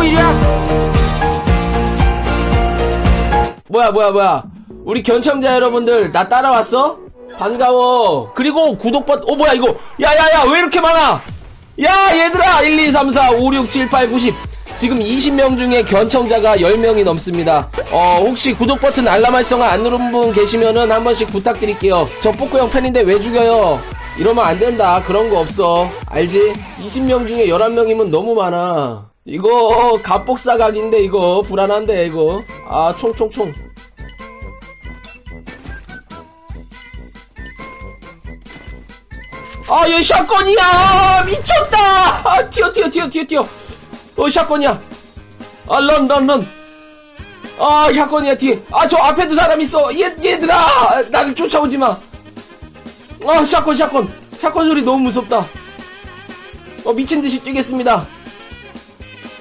뿌꾸 이리야. 뭐야 뭐야 뭐야. 우리 견청자 여러분들 나 따라왔어? 반가워. 그리고 구독 버튼 어 뭐야 이거. 야야야 왜 이렇게 많아? 야 얘들아 1 2 3 4 5 6 7 8 9 10 지금 20명 중에 견청자가 10명이 넘습니다. 어 혹시 구독 버튼 알람 활성화 안 누른 분 계시면은 한 번씩 부탁드릴게요. 저 뿌꾸 형 팬인데 왜 죽여요? 이러면 안 된다. 그런 거 없어. 알지? 20명 중에 11명이면 너무 많아 이거 갑복사 각인데 이거 불안한데 이거 아 총총총 아, 얘 샷건이야! 미쳤다! 아, 튀어, 튀어, 튀어, 튀어, 튀어. 어, 샷건이야. 아, 런, 런, 런. 아, 샷건이야, 뒤에. 아, 저 앞에도 사람 있어. 얘, 얘들아! 나를 쫓아오지 마. 아, 샷건, 샷건. 샷건 소리 너무 무섭다. 어, 미친 듯이 뛰겠습니다.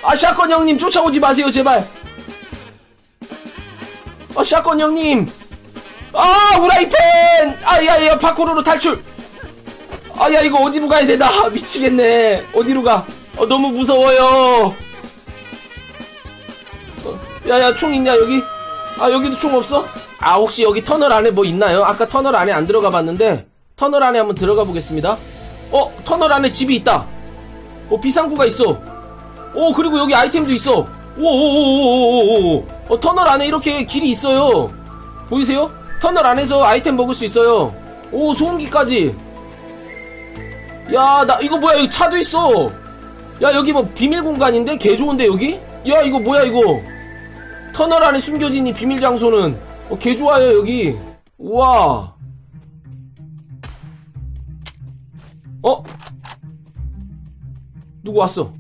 아, 샷건 형님, 쫓아오지 마세요, 제발. 아, 샷건 형님. 아, 후라이팬! 아, 야, 야, 파쿠르로 탈출! 아, 야, 이거 어디로 가야 되나? 미치겠네. 어디로 가? 어, 너무 무서워요. 어, 야, 야, 총 있냐, 여기? 아, 여기도 총 없어? 아, 혹시 여기 터널 안에 뭐 있나요? 아까 터널 안에 안 들어가 봤는데, 터널 안에 한번 들어가 보겠습니다. 어, 터널 안에 집이 있다. 어, 비상구가 있어. 오, 그리고 여기 아이템도 있어. 오오오오오오오. 어, 터널 안에 이렇게 길이 있어요. 보이세요? 터널 안에서 아이템 먹을 수 있어요. 오, 소음기까지. 야, 나, 이거 뭐야, 여기 차도 있어. 야, 여기 뭐 비밀 공간인데? 개 좋은데, 여기? 야, 이거 뭐야, 이거? 터널 안에 숨겨진 이 비밀 장소는, 어, 개 좋아요, 여기. 우와. 어? 누구 왔어?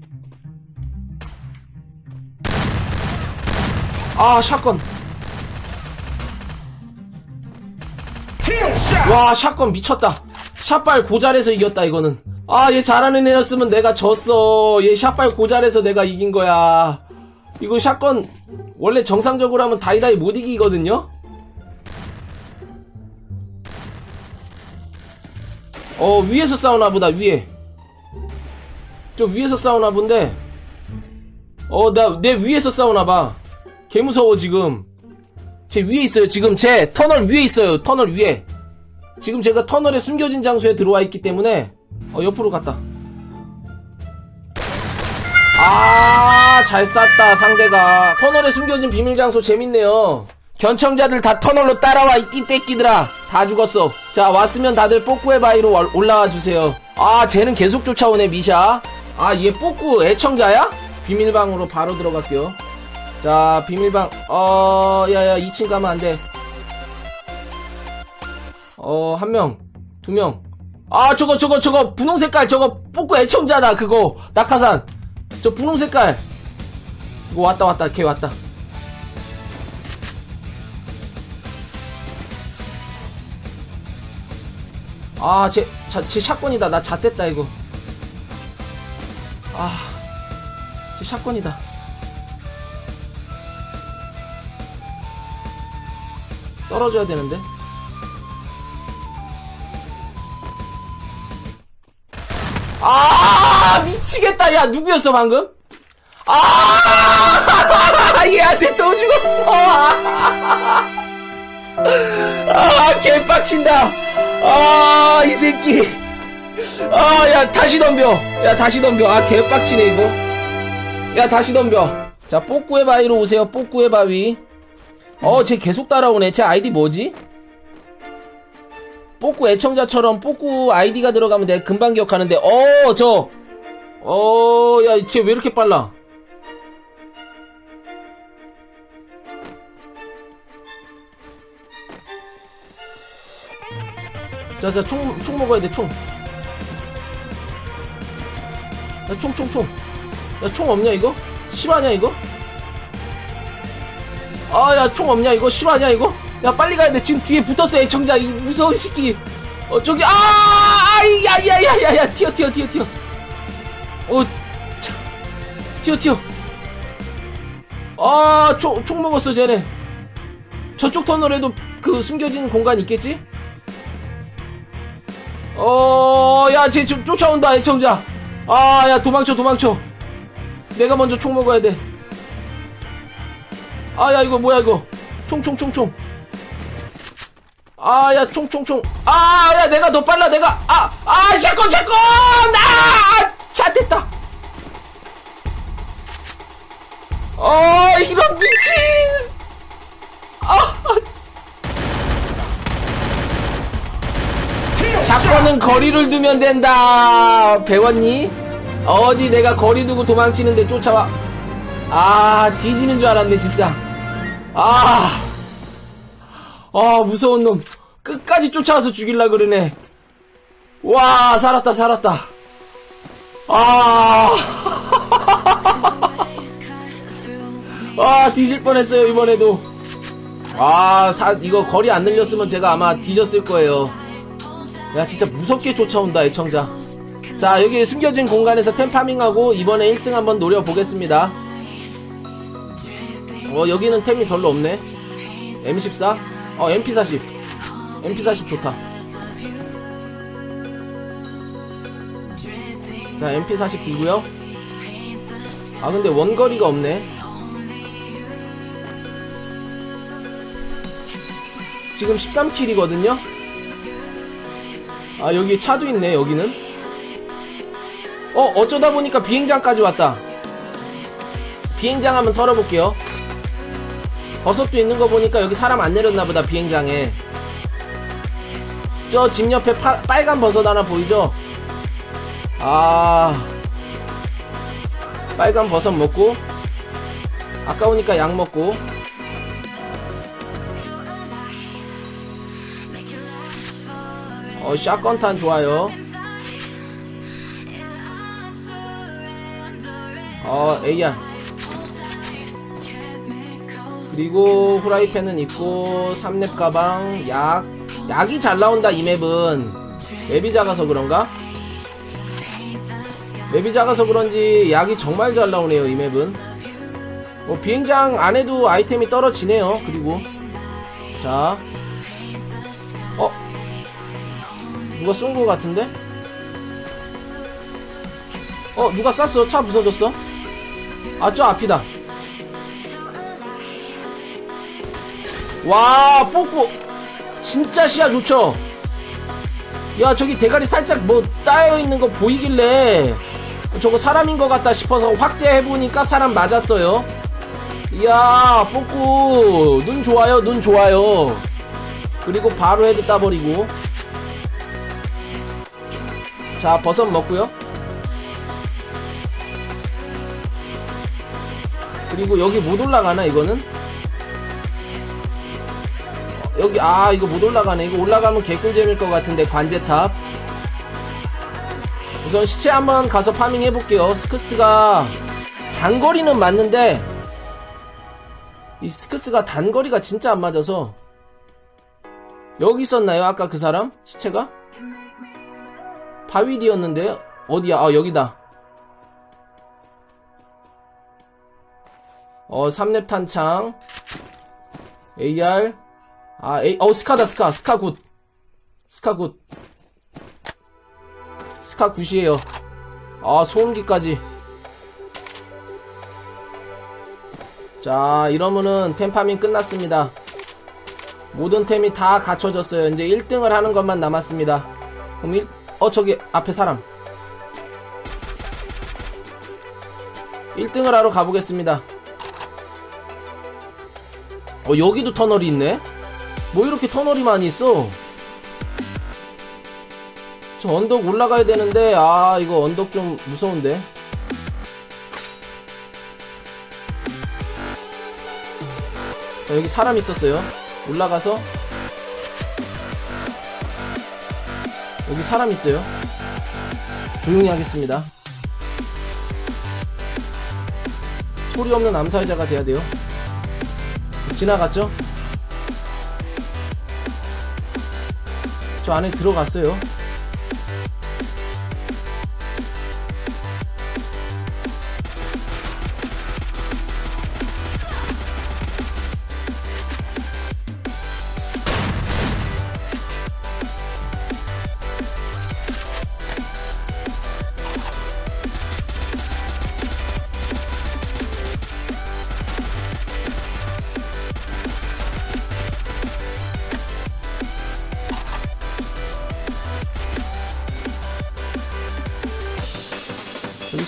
아, 샷건. 와, 샷건 미쳤다. 샷발 고잘해서 이겼다, 이거는. 아, 얘 잘하는 애였으면 내가 졌어. 얘 샷발 고잘해서 내가 이긴 거야. 이거 샷건, 원래 정상적으로 하면 다이다이 못 이기거든요? 어, 위에서 싸우나 보다, 위에. 저 위에서 싸우나 본데. 어, 나, 내 위에서 싸우나 봐. 개 무서워, 지금. 제 위에 있어요, 지금. 제 터널 위에 있어요, 터널 위에. 지금 제가 터널에 숨겨진 장소에 들어와 있기 때문에 어, 옆으로 갔다. 아, 잘 쐈다, 상대가. 터널에 숨겨진 비밀 장소 재밌네요. 견청자들 다 터널로 따라와, 이 띠떼끼들아. 다 죽었어. 자, 왔으면 다들 뽀꾸의 바위로 올- 올라와 주세요. 아, 쟤는 계속 쫓아오네, 미샤. 아, 얘 뽀꾸 애청자야? 비밀방으로 바로 들어갈게요. 자, 비밀방, 어, 야, 야, 2층 가면 안 돼. 어, 한 명, 두 명. 아, 저거, 저거, 저거, 분홍 색깔, 저거, 뽑고 애청자다, 그거. 낙하산. 저 분홍 색깔. 이거 왔다, 왔다, 걔 왔다. 아, 쟤, 자, 쟤 샷건이다. 나 잣됐다, 이거. 아, 쟤 샷건이다. 떨어져야 되는데. 아 미치겠다. 야 누구였어 방금? 아 얘한테 또 죽었어. 아 개빡친다. 아 이 새끼. 아 야 다시 덤벼. 야 다시 덤벼. 아 개빡치네 이거. 야 다시 덤벼. 자 뽀꾸의 바위로 오세요 뽀꾸의 바위 어 쟤 계속 따라오네 쟤 아이디 뭐지 뽀꾸 애청자처럼 뽀꾸 아이디가 들어가면 내가 금방 기억하는데 어 저 어, 야, 쟤 왜 이렇게 빨라? 자, 자, 총, 총 먹어야 돼, 총. 야, 총, 총, 총. 야, 총 없냐, 이거? 실화냐, 이거? 아, 야, 총 없냐, 이거? 실화냐, 이거? 야, 빨리 가야 돼. 지금 뒤에 붙었어, 애청자. 이 무서운 새끼. 어, 저기, 아! 아이, 야, 야, 야, 야, 야, 튀어, 튀어, 튀어, 튀어. 어, 참. 튀어, 튀어. 아, 총, 총 먹었어, 쟤네. 저쪽 터널에도 그 숨겨진 공간 있겠지? 어, 야, 쟤좀 쫓아온다, 애청자. 아, 야, 도망쳐, 도망쳐. 내가 먼저 총 먹어야 돼. 아, 야, 이거 뭐야, 이거. 총, 총, 총, 총. 아, 야, 총, 총, 총. 아, 야, 내가 더 빨라, 내가. 아, 아, 샷건, 샷건! 아! 차 됐다. 어, 이런 미친! 아! 샷건은 거리를 두면 된다. 배웠니? 어디 내가 거리 두고 도망치는데 쫓아와. 아, 뒤지는 줄 알았네, 진짜. 아, 아, 무서운 놈. 끝까지 쫓아와서 죽일라 그러네. 와, 살았다, 살았다. 아, 아, 뒤질 뻔했어요, 이번에도. 아, 사, 이거 거리 안 늘렸으면 제가 아마 뒤졌을 거예요. 야, 진짜 무섭게 쫓아온다, 애청자. 자, 여기 숨겨진 공간에서 템파밍하고 이번에 1등 한번 노려보겠습니다. 어, 여기는 템이 별로 없네. M14? 어, MP40. MP40 좋다. 자, MP40 들고요. 아, 근데 원거리가 없네. 지금 13킬이거든요? 아, 여기 차도 있네, 여기는. 어, 어쩌다 보니까 비행장까지 왔다. 비행장 한번 털어볼게요. 버섯도 있는 거 보니까 여기 사람 안 내렸나 보다, 비행장에. 저 집 옆에 파- 빨간 버섯 하나 보이죠? 아. 빨간 버섯 먹고. 아까우니까 약 먹고. 어, 샷건탄 좋아요. 어, AR. 그리고 후라이팬은 있고, 삼렙 가방, 약. 약이 잘 나온다, 이 맵은. 맵이 작아서 그런가? 맵이 작아서 그런지 약이 정말 잘 나오네요, 이 맵은. 뭐, 비행장 안에도 아이템이 떨어지네요, 그리고. 자. 어? 누가 쏜 거 같은데? 어, 누가 쐈어? 차 부서졌어? 아, 저 앞이다. 와, 뽑고. 진짜 시야 좋죠? 야, 저기 대가리 살짝 뭐 따여 있는 거 보이길래 저거 사람인 것 같다 싶어서 확대해보니까 사람 맞았어요. 이야, 뽑고. 눈 좋아요, 눈 좋아요. 그리고 바로 헤드 따버리고. 자, 버섯 먹고요. 그리고 여기 못 올라가나 이거는? 어, 여기 아 이거 못 올라가네. 이거 올라가면 개꿀잼일 것 같은데 관제탑. 우선 시체 한번 가서 파밍 해볼게요. 스크스가 장거리는 맞는데 이 스크스가 단거리가 진짜 안 맞아서 여기 있었나요? 아까 그 사람? 시체가? 바위 뒤였는데 어디야? 아 여기다. 어 3렙 탄창 AR 아 A 어 스카다 스카 스카 굿. 스카 굿. 스카 굿이에요. 아 소음기까지. 자 이러면은 템파밍 끝났습니다. 모든 템이 다 갖춰졌어요. 이제 1등을 하는 것만 남았습니다. 그럼 일, 어 저기 앞에 사람. 1등을 하러 가보겠습니다. 어 여기도 터널이 있네 뭐 이렇게 터널이 많이 있어? 저 언덕 올라가야 되는데 아 이거 언덕 좀 무서운데. 자, 여기 사람 있었어요. 올라가서. 여기 사람 있어요. 조용히 하겠습니다. 소리 없는 암살자가 돼야 돼요. 지나갔죠? 저 안에 들어갔어요.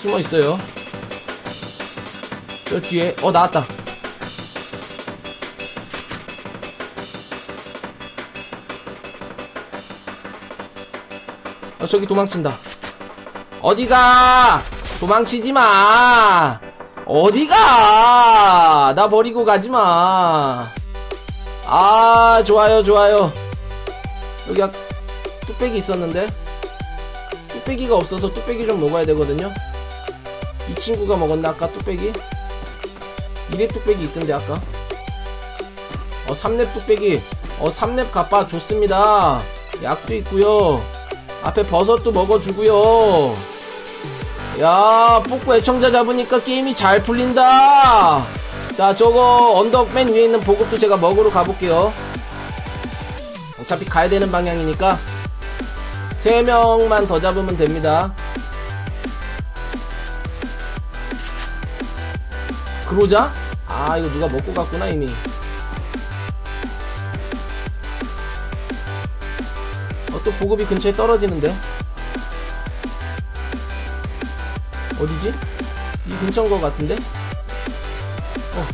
숨어 있어요. 저 뒤에 어 나왔다. 어 저기 도망친다. 어디가? 도망치지 마. 어디가? 나 버리고 가지 마. 아 좋아요 좋아요. 여기 아, 뚝배기 있었는데 뚝배기가 없어서 뚝배기 좀 먹어야 되거든요. 이 친구가 먹었나 아까 뚝배기? 이래 뚝배기 있던데 아까. 어 삼렙 뚝배기. 어 삼렙 갑바 좋습니다. 약도 있고요. 앞에 버섯도 먹어주고요. 야, 뽑고 애청자 잡으니까 게임이 잘 풀린다. 자, 저거 언덕 맨 위에 있는 보급도 제가 먹으러 가볼게요. 어차피 가야 되는 방향이니까 3명만 더 잡으면 됩니다. 그러자? 아, 이거 누가 먹고 갔구나, 이미. 어, 또 보급이 근처에 떨어지는데? 어디지? 이 근처인 것 같은데? 어.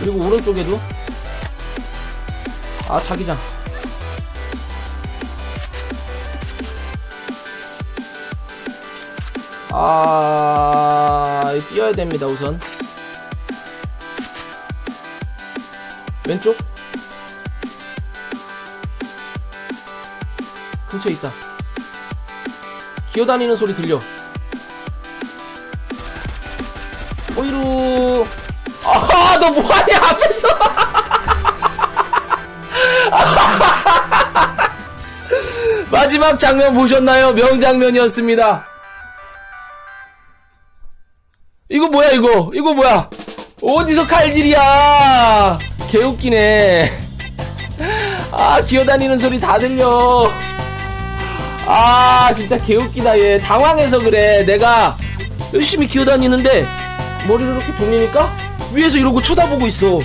그리고 오른쪽에도 아 자기장. 아 뛰어야 됩니다 우선. 왼쪽? 근처에 있다. 기어다니는 소리 들려. 오이루. 아너 뭐하냐 앞에서 마지막 장면 보셨나요? 명장면이었습니다. 이거 뭐야 이거? 이거 뭐야? 어디서 칼질이야? 개웃기네. 아 기어다니는 소리 다 들려. 아 진짜 개웃기다 얘. 당황해서 그래. 내가 열심히 기어다니는데 머리를 이렇게 돌리니까 위에서 이러고 쳐다보고 있어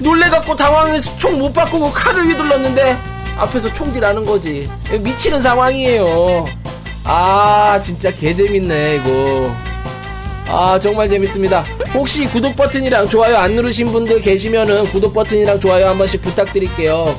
놀래갖고 당황해서 총 못 바꾸고 칼을 휘둘렀는데 앞에서 총질하는 거지. 미치는 상황이에요. 아 진짜 개재밌네 이거. 아 정말 재밌습니다. 혹시 구독 버튼이랑 좋아요 안 누르신 분들 계시면은 구독 버튼이랑 좋아요 한 번씩 부탁드릴게요